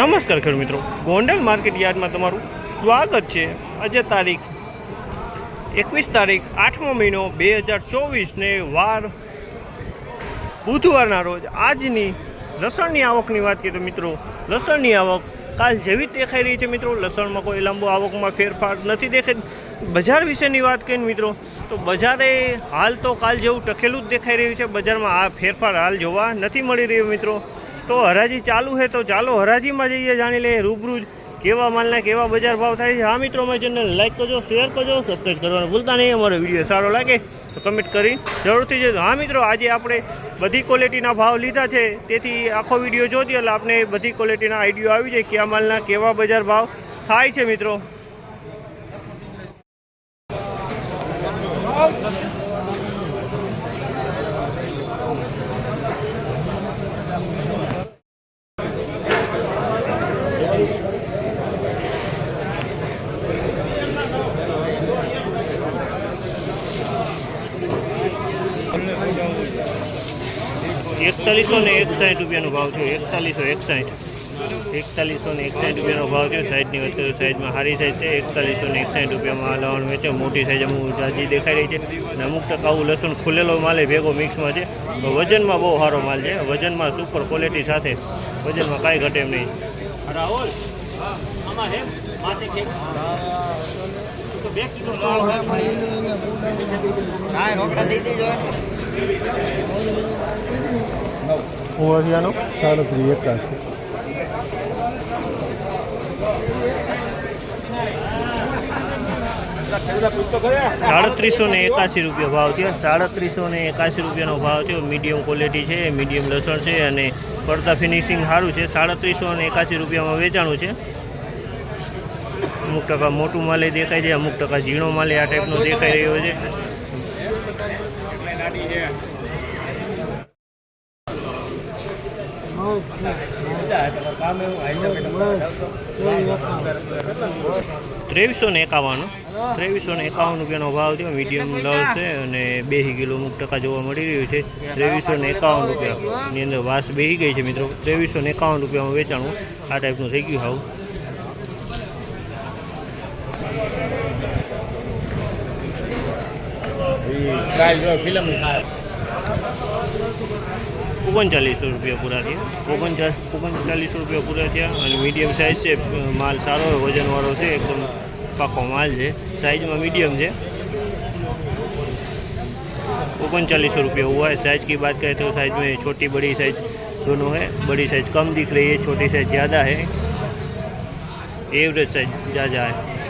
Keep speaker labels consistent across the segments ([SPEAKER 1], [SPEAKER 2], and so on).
[SPEAKER 1] નમસ્કાર ખેડૂત મિત્રો. ગોંડલ માર્કેટ યાર્ડમાં તમારું સ્વાગત છે. આજે તારીખ એકવીસ તારીખ આઠમો મહિનો બે હજાર ચોવીસને વાર બુધવારના રોજ આજની લસણની આવકની વાત કરીએ તો મિત્રો, લસણની આવક કાલ જેવી દેખાઈ રહી છે મિત્રો. લસણમાં કોઈ લાંબો આવકમાં ફેરફાર નથી દેખાઈ. બજાર વિશેની વાત કરીએ મિત્રો, તો બજારે હાલ તો કાલ જેવું ટકેલું જ દેખાઈ રહ્યું છે. બજારમાં આ ફેરફાર હાલ જોવા નથી મળી રહ્યો મિત્રો. તો હરાજી ચાલુ છે તો ચાલો હરાજીમાં જઈએ, જાણી લઈએ રૂબરૂ જ કેવા માલના કેવા બજાર ભાવ થાય છે. હા મિત્રો મારી ચેનલ લાઈક કરજો શેર કરજો સબસ્ક્રાઈબ કરવાનું ભૂલતા નહીં. અમારો વીડિયો સારો લાગે તો કમેન્ટ કરી જરૂરથી જજો. હા મિત્રો, આજે આપણે બધી ક્વોલિટીના ભાવ લીધા છે, તેથી આખો વીડિયો જોતી એટલે આપણે બધી ક્વોલિટીના આઈડિયો આવી જાય કયા માલના કેવા બજાર ભાવ થાય છે મિત્રો. એકતાલીસો ને એકસાઠ રૂપિયાનો ભાવ છે એકતાલીસો એકસાઠ. એકતાલીસો ને એકસાઠ રૂપિયાનો ભાવ છે સાઈઝની વચ્ચે સાઈઝમાં સારી સાઈઝ છે એકતાલીસો ને એકસાઠ રૂપિયામાં લવણ વેચે મોટી સાઈઝ અમુક જાજી દેખાઈ રહી છે. અને અમુક ટકા લસણ ખુલેલો માલ એ ભેગો મિક્સમાં છે. વજનમાં બહુ સારો માલ છે વજનમાં સુપર ક્વોલિટી સાથે. વજનમાં કાંઈ ઘટે એમ નહીં. રાહુલ આમાં હે માથે કે તો બે કિલો હા રોકડા દઈ દેજો. ઓવરિયાનો
[SPEAKER 2] સાડત્રીસ એકાસી.
[SPEAKER 1] સાડત્રીસો ને એકાસી રૂપિયા ભાવ છે સાડત્રીસો ને એકાસી રૂપિયાનો ભાવ છે મીડિયમ ક્વોલિટી છે મીડિયમ લસણ છે અને પડતા ફિનિશિંગ સારું છે. સાડત્રીસો ને એકાસી રૂપિયામાં વેચાણું છે. અમુક ટકા મોટું માલે દેખાય છે અમુક ટકા ઝીણો માલે આ ટાઈપનો દેખાઈ રહ્યો છે. ત્રેવીસો ને એકાવન ત્રેવીસો ને એકાવન રૂપિયાનો ભાવ છે મીડિયમ લવ છે અને બેસી કિલો અમુક ટકા જોવા મળી રહ્યું છે. ત્રેવીસો ને એકાવન રૂપિયા. એની અંદર વાસ બેસી ગઈ છે મિત્રો. ત્રેવીસો ને એકાવન રૂપિયામાં વેચાણું આ ટાઈપનું થઈ ગયું હાવ.
[SPEAKER 2] ફિલ્મ
[SPEAKER 1] ઓગણચાલીસો રૂપિયા પૂરા થયા. ઓગણચાસ ઓગણચાલીસો રૂપિયા પૂરા થયા અને મીડિયમ સાઇઝ છે, માલ સારો વજનવાળો છે, એકદમ પાકો માલ છે સાઇઝમાં મીડિયમ છે. ઓગણચાलीसो રૂપિયા हुआ है કી की કરે તો तो साइज़ में छोटी बड़ी साइज़ दोनों है बड़ी साइज़ कम दिख रही है छोटी साइज़ ज़्यादा है एवरेज साइज़ ज़्यादा है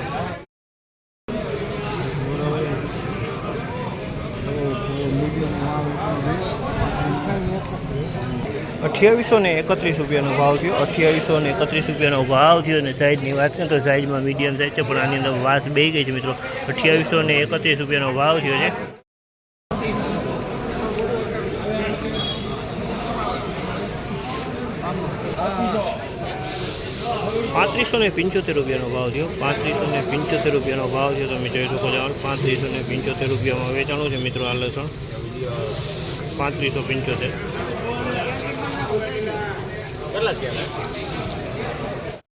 [SPEAKER 1] અઠ્યાવીસો ને એકત્રીસ રૂપિયાનો ભાવ થયો. અઠ્યાવીસો ને એકત્રીસ રૂપિયાનો ભાવ થયો અને સાઇઝની વાત છે તો સાઇઝમાં મીડિયમ સાઇઝ છે, પણ આની અંદર વાસ બે ગઈ છે મિત્રો. અઠ્યાવીસો ને એકત્રીસ રૂપિયાનો ભાવ થયો છે. પાંત્રીસો ને પંચોતેર રૂપિયાનો ભાવ થયો. પાંત્રીસો ને પંચોતેર રૂપિયાનો ભાવ થયો તમે જોઈ શકો છો પાંત્રીસો ને પંચોતેર રૂપિયામાં વેચાણું છે મિત્રો આ લસણ. પાંત્રીસો પંચોતેર. કેટલા થયા